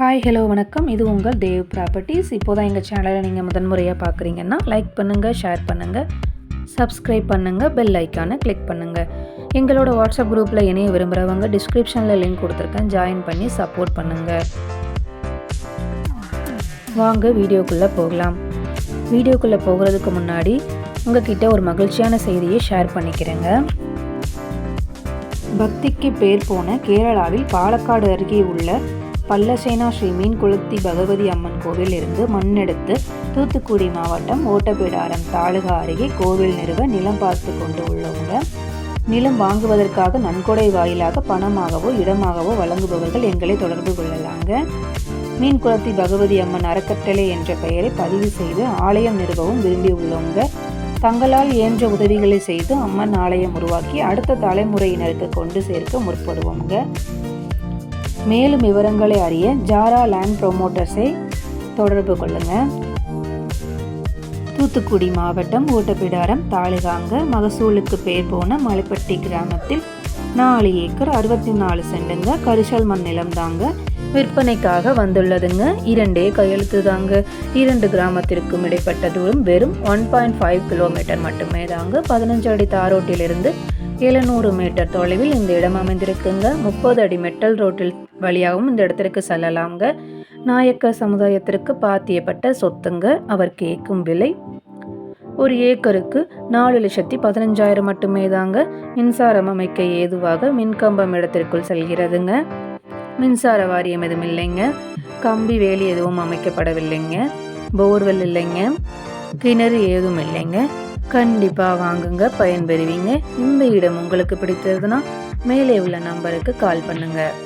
Hi hello வணக்கம். இது உங்கள் தேவ் ப்ராப்பர்ட்டிஸ் இப்போ தான் எங்கள் சேனலை நீங்கள் முதன்முறையாக பார்க்குறீங்கன்னா லைக் பண்ணுங்கள் ஷேர் பண்ணுங்கள் சப்ஸ்கிரைப் பண்ணுங்கள் பெல் ஐக்கானை கிளிக் பண்ணுங்கள் எங்களோட வாட்ஸ்அப் குரூப்பில் இணைய விரும்புகிறவங்க டிஸ்கிரிப்ஷனில் லிங்க் கொடுத்துருக்கேன். ஜாயின் பண்ணி சப்போர்ட் பண்ணுங்கள் வாங்க வீடியோக்குள்ளே போகலாம். வீடியோக்குள்ளே போகிறதுக்கு முன்னாடி உங்ககிட்ட ஒரு மகிழ்ச்சியான செய்தியை ஷேர் பண்ணிக்கிறேங்க. பக்திக்கு பேர் போன கேரளாவில் பாலக்காடு அருகே உள்ள பல்லசேனா ஸ்ரீ மீன் குளத்தி பகவதி அம்மன் கோவில் இருந்து மண்ணெடுத்து தூத்துக்குடி மாவட்டம் ஓட்டப்பிடாரம் தாலுகா அருகே கோவில் நிறுவ நிலம் பார்த்து கொண்டு உள்ளவங்க. நிலம் வாங்குவதற்காக நன்கொடை வாயிலாக பணமாகவோ இடமாகவோ வழங்குபவர்கள் எங்களை தொடர்பு கொள்ளலாங்க. மீன்குளத்தி பகவதி அம்மன் அறக்கட்டளை என்ற பெயரை பதிவு செய்து ஆலயம் நிறுவவும் விரும்பி உள்ளவங்க. தங்களால் இயன்ற உதவிகளை செய்து அம்மன் ஆலயம் உருவாக்கி அடுத்த தலைமுறையினருக்கு கொண்டு சேர்க்க முற்படுவோங்க மேலும் விவரங்களை அறிய ஜாரா லேண்ட் ப்ரொமோட்டர்ஸை தொடர்பு கொள்ளுங்கள் தூத்துக்குடி மாவட்டம் ஓட்டப்பிடாரம் தாலுகாங்க மகசூலுக்கு பேர் போன மலைப்பட்டி கிராமத்தில் நாலு ஏக்கர் அறுபத்தி நாலு சென்டுங்க கரிசல் மண் நிலம் தாங்க விற்பனைக்காக வந்துள்ளதுங்க. இரண்டே கையெழுத்து தாங்க இரண்டு கிராமத்திற்கும் இடைப்பட்ட தூரம் வெறும் ஒன் பாயிண்ட் ஃபைவ் கிலோமீட்டர் மட்டுமே தாங்க பதினஞ்சு அடி தாரோட்டிலிருந்து எழுநூறு மீட்டர் தொலைவில் இந்த இடம் அமைந்திருக்குங்க. முப்பது அடி மெட்டல் ரோட்டில் வழியாகவும் இந்த இடத்திற்கு செல்லலாம்ங்க. நாயக்க சமுதாயத்திற்கு பாத்தியப்பட்ட சொத்துங்க. அவர் கேட்கும் விலை ஒரு ஏக்கருக்கு நாலு லட்சத்தி பதினஞ்சாயிரம் மட்டுமே தாங்க மின்சாரம் அமைக்க ஏதுவாக மின்கம்பம் இடத்திற்குள் செல்கிறதுங்க. மின்சார வாரியம் எதுவும் இல்லைங்க. கம்பி வேலி எதுவும் அமைக்கப்படவில்லைங்க. போர்வெல் இல்லைங்க. கிணறு ஏதும் இல்லைங்க. கண்டிப்பாக வாங்குங்க பயன்பெறுவீங்க. இந்த இடம் உங்களுக்கு பிடித்ததுன்னா மேலே உள்ள நம்பருக்கு கால் பண்ணுங்கள்